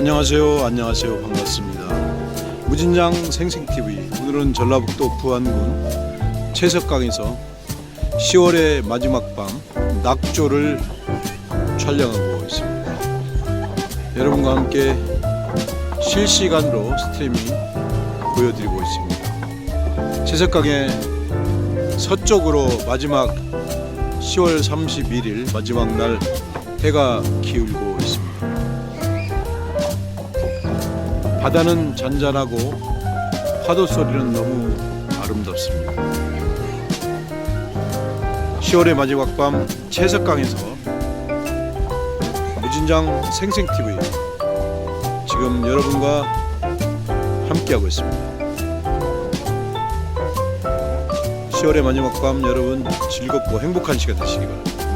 안녕하세요. 안녕하세요. 반갑습니다. 무진장 생생TV. 오늘은 전라북도 부안군 채석강에서 10월의 마지막 밤 낙조를 촬영하고 있습니다. 여러분과 함께 실시간으로 스트리밍 보여드리고 있습니다. 채석강의 서쪽으로 마지막 10월 31일 마지막 날 해가 기울고 바다는 잔잔하고 파도 소리는 너무 아름답습니다. 10월의 마지막 밤 채석강에서 무진장 생생TV 지금 여러분과 함께하고 있습니다. 10월의 마지막 밤 여러분 즐겁고 행복한 시간 되시기 바랍니다.